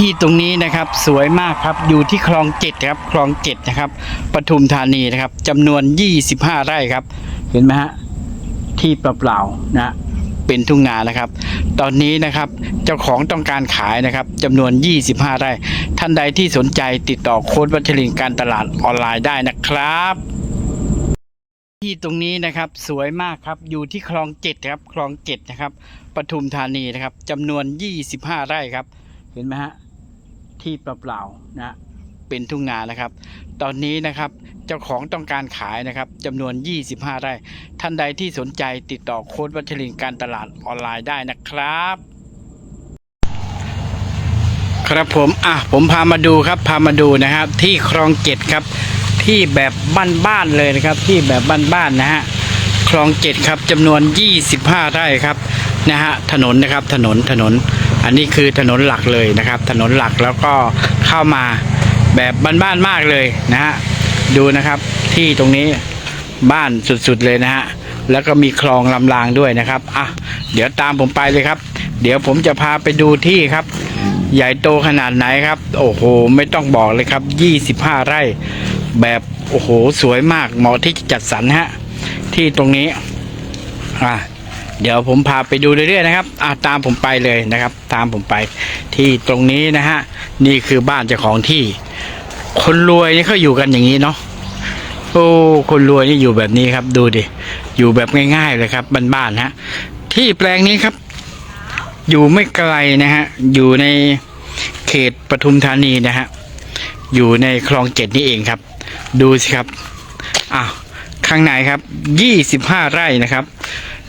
ที่ตรงนี้นะครับสวยมากครับอยู่ที่คลองเจ็ดครับคลองเจ็ดนะครับปทุมธานีนะครับจำนวน 25 ไร่ครับ เห็นไหมฮะที่เปล่าๆนะเป็นทุ่งนานะครับ ตอนนี้นะครับเจ้าของต้องการขายนะครับจำนวน 25 ไร่ ท่านใดที่สนใจติดต่อโค้ดวัชรินการตลาดออนไลน์ได้นะครับ ที่ตรงนี้นะครับสวยมากครับอยู่ที่คลองเจ็ดครับคลองเจ็ดนะครับปทุมธานีนะครับจำนวน 25 ไร่ครับ เห็นไหมฮะ ที่เปล่าๆนะเป็นทุ่งนานะครับ ตอนนี้นะครับเจ้าของต้องการขายนะครับจำนวน 25 ไร่ ท่านใดที่สนใจติดต่อโค้ดวัชรินการตลาดออนไลน์ได้นะครับ ครับผมอะผมพามาดูครับพามาดูนะครับ ที่คลองเจ็ดครับ ที่แบบบ้านๆเลยนะครับ ที่แบบบ้านๆนะฮะคลองเจ็ดครับจำนวน 25 ไร่ครับนะฮะถนนนะครับถนนถนน อันนี้คือถนนหลักเลยนะครับ ถนนหลักแล้วก็เข้ามาแบบบ้านๆมากเลยนะฮะดูนะครับที่ตรงนี้บ้านสุดๆเลยนะฮะแล้วก็มีคลองลำรางด้วยนะครับอะเดี๋ยวตามผมไปเลยครับ เดี๋ยวผมจะพาไปดูที่ครับ ใหญ่โตขนาดไหนครับ โอ้โห ไม่ต้องบอกเลยครับ 25 ไร่แบบโอ้โห สวยมากเหมาะที่จะจัดสรรฮะที่ตรงนี้อะ เดี๋ยวผมพาไปดูเรื่อยๆนะครับอะตามผมไปเลยนะครับ ตามผมไป ที่ตรงนี้นะฮะนี่คือบ้านเจ้าของที่ คนรวยนี่เขาอยู่กันอย่างนี้เนาะโอ้คนรวยนี่อยู่แบบนี้ครับ ดูดิอยู่แบบง่าย ๆ เลยครับบ้านๆฮะที่แปลงนี้ครับ อยู่ไม่ไกลนะฮะอยู่ในเขตปทุมธานีนะฮะอยู่ในคลองเจ็ดนี่เองครับ ดูสิครับอ้าวข้างในครับยี่สิบห้าไร่นะครับ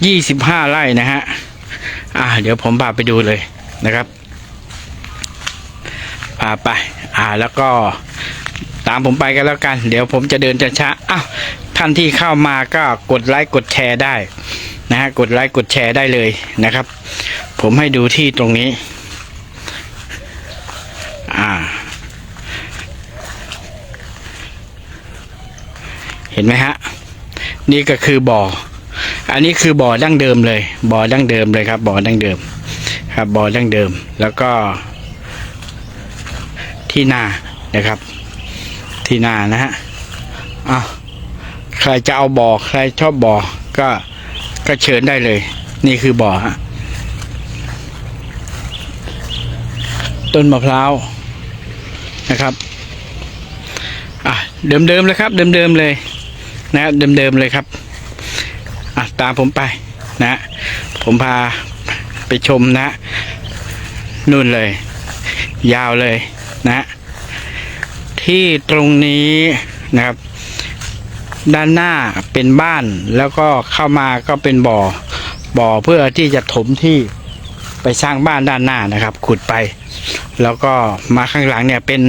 ยี่สิบห้าไร่นะฮะ อ่า เดี๋ยวผมพาไปดูเลยนะครับพาไป อ่า แล้วก็ตามผมไปกันแล้วกัน เดี๋ยวผมจะเดินช้าๆอ้าวท่านที่เข้ามาก็กดไลค์กดแชร์ได้นะฮะ กดไลค์กดแชร์ได้เลยนะครับ ผมให้ดูที่ตรงนี้ อ่า เห็นไหมฮะ นี่ก็คือบ่อ อันนี้คือบ่อดั้งเดิมเลย บ่อดั้งเดิมเลยครับ บ่อดั้งเดิม ครับบ่อดั้งเดิม แล้วก็ ที่นานะครับ ที่นานะฮะอ้าวใครจะเอาบ่อใครชอบบ่อก็ก็เชิญได้เลย นี่คือบ่อฮะต้นมะพร้าวนะครับอะเดิมๆเลยครับ เดิมๆเลยนะเดิมๆเลยครับอะ ตามผมไปนะ ผมพาไปชมนะ นู่นเลย ยาวเลยนะ ที่ตรงนี้นะครับ ด้านหน้าเป็นบ้านแล้วก็เข้ามาก็เป็นบ่อ บ่อเพื่อที่จะถมที่ไปสร้างบ้านด้านหน้านะครับ ขุดไป แล้วก็มาข้างหลังเนี่ยเป็น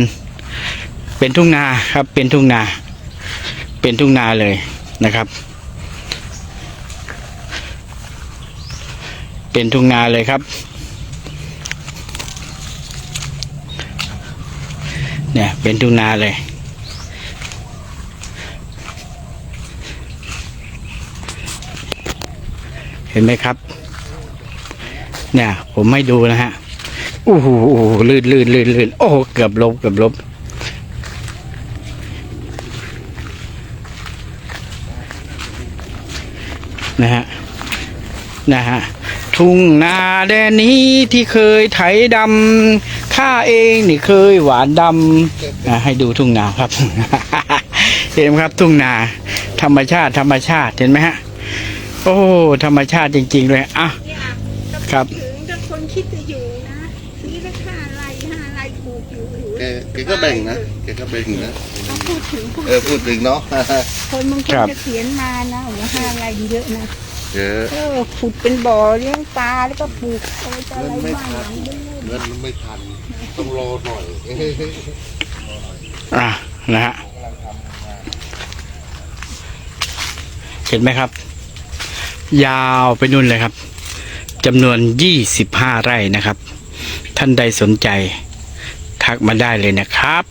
เป็นทุ่งนาครับ เป็นทุ่งนา เป็นทุ่งนาเลยนะครับ เป็นทุ่งนาเลยครับ เนี่ยเป็นทุ่งนาเลย เห็นไหมครับ เนี่ยผมให้ดูนะฮะโอ้โหลื่นลื่นลื่นลื่นโอ้เกือบลบเกือบลบนะฮะ นะฮะ ทุ่งนาแดนนี้ที่เคยไถดำข้าเองนี่เคยหวานดำอะให้ดูทุ่งนาครับเห็นไหมครับทุ่งนา ธรรมชาติธรรมชาติเห็นไหมฮะโอ้ธรรมชาติจริง ๆ เลยอะครับถึงถ้าคนคิดจะอยู่นะซื้อละห้าไร่ห้าไร่ปลูกอยู่อยู่แกแกก็แบ่งนะแกก็แบ่งนะเขาพูดถึงพูดเออพูดถึงเนาะคนบางคคนรับจะเขียนมานะว่าห้าไร่เยอะนะ เยอะเออขุดเป็นบ่อเลี้ยงปลาแล้วก็ปลูกอะไรต่ออะไรบ้างหลังเรื่ยเงินไม่ทันต้องรอหน่อยอะนะฮะเห็นไหมครับ ยาวไปนู่นเลยครับจำนวน 25 ไร่นะครับ ท่านใดสนใจ ทักมาได้เลยนะครับ